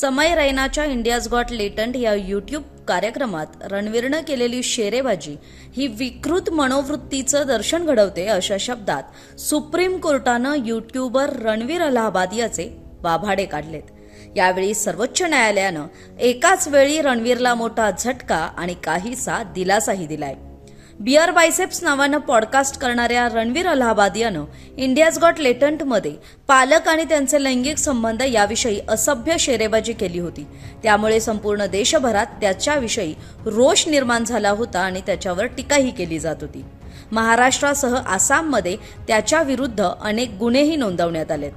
समय रैनाच्या India's got लेटंट या YouTube कार्यक्रमात रणवीरनं केलेली शेरेबाजी ही विकृत मनोवृत्तीचं दर्शन घडवते अशा शब्दात सुप्रीम कोर्टानं यूट्यूबर रणवीर अलाहाबाद याचे वाभाडे काढलेत. यावेळी सर्वोच्च न्यायालयानं एकाच वेळी रणवीरला मोठा झटका आणि काहीसा दिलासाही दिलाय. बिअर बायसेप्स नावानं पॉडकास्ट करणाऱ्या रणवीर अलाहाबाद यानं इंडियाज गॉट लेटंटमध्ये पालक आणि त्यांचे लैंगिक संबंध याविषयी असभ्य शेरेबाजी केली होती. त्यामुळे संपूर्ण देशभरात त्याच्याविषयी रोष निर्माण झाला होता आणि त्याच्यावर टीकाही केली जात होती. महाराष्ट्रासह आसाममध्ये त्याच्याविरुद्ध अनेक गुन्हेही नोंदवण्यात आलेत.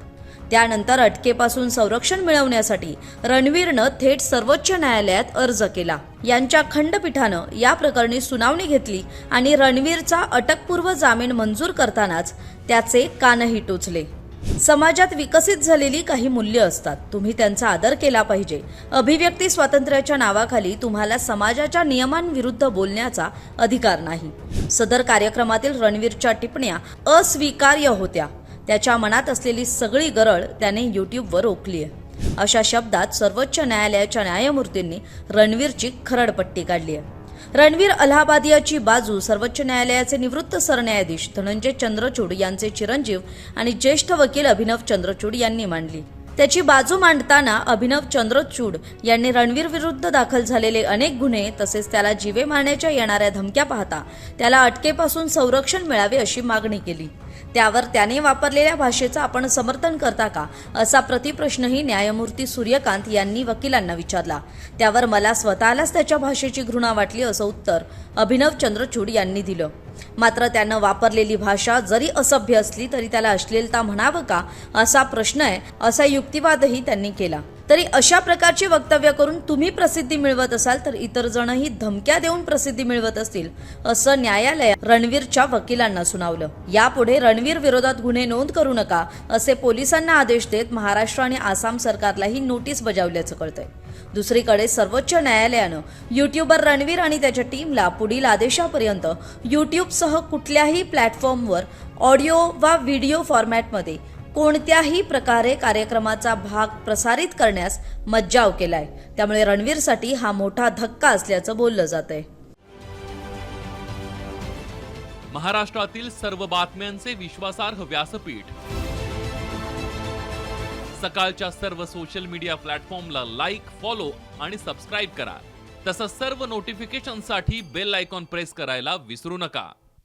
त्यानंतर अटकेपासून संरक्षण मिळवण्यासाठी रणवीरनं थेट सर्वोच्च न्यायालयात अर्ज केला. यांच्या खंडपीठानं या प्रकरणी सुनावणी घेतली आणि रणवीरचा अटकपूर्व जामीन मंजूर करतानाच त्याचे कानही टोचले. समाजात विकसित झालेली काही मूल्य असतात. तुम्ही त्यांचा आदर केला पाहिजे. अभिव्यक्ती स्वातंत्र्याच्या नावाखाली तुम्हाला समाजाच्या नियमांविरुद्ध बोलण्याचा अधिकार नाही. सदर कार्यक्रमातील रणवीरच्या टिप्पण्या अस्वीकार्य होत्या. त्याच्या मनात असलेली सगळी गरळ त्याने युट्यूबवर ओकली आहे अशा शब्दात सर्वोच्च न्यायालयाच्या न्यायमूर्तींनी रणवीरची खरडपट्टी काढली आहे रणवीर अलाहाबादियाची बाजू सर्वोच्च न्यायालयाचे निवृत्त सरन्यायाधीश धनंजय चंद्रचूड यांचे चिरंजीव आणि ज्येष्ठ वकील अभिनव चंद्रचूड यांनी मांडली. त्याची बाजू मांडताना अभिनव चंद्रचूड यांनी रणवीर विरुद्ध दाखल झालेले अनेक गुन्हे तसेच त्याला जीवे मारण्याच्या येणाऱ्या धमक्या पाहता त्याला अटकेपासून संरक्षण मिळावे अशी मागणी केली. त्यावर त्याने वापरलेल्या भाषेचं आपण समर्थन करता का? असा प्रतिप्रश्नही न्यायमूर्ती सूर्यकांत यांनी वकिलांना विचारला. त्यावर मला स्वतःलाच त्याच्या भाषेची घृणा वाटली असं उत्तर अभिनव चंद्रचूड यांनी दिलं. मात्र त्यानं वापरलेली भाषा जरी असभ्य असली तरी त्याला अश्लीलता म्हणावं का असा प्रश्न आहे असा युक्तिवादही त्यांनी केला. तरी अशा प्रकारची वक्तव्य करून तुम्ही प्रसिद्धी मिळवत असाल तर इतर जणही धमक्या देऊन प्रसिद्धी मिळवत असतील असं न्यायालय रणवीरच्या वकिलांना सुनावलं. यापुढे रणवीर विरोधात गुन्हे नोंद करू नका असे पोलिसांना आदेश देत महाराष्ट्र आणि आसाम सरकारलाही नोटीस बजावल्याचं कळतंय. दुसरीकडे सर्वोच्च न्यायालयानं युट्यूबर रणवीर आणि त्याच्या टीमला पुढील आदेशापर्यंत युट्यूबसह कुठल्याही प्लॅटफॉर्मवर ऑडिओ वा व्हिडिओ फॉर्मॅटमध्ये कोणत्याही प्रकारे कार्यक्रमाचा भाग प्रसारित करण्यास मज्जाव केलाय. त्यामुळे रणवीरसाठी हा मोठा धक्का असल्याचं बोललं जात आहे महाराष्ट्रातील सर्व बातम्यांचे विश्वासार्ह व्यासपीठ. सकाळच्या सर्व सोशल मीडिया प्लॅटफॉर्मला लाईक फॉलो आणि सबस्क्राईब करा. तसंच सर्व नोटिफिकेशनसाठी बेल आयकॉन प्रेस करायला विसरू नका.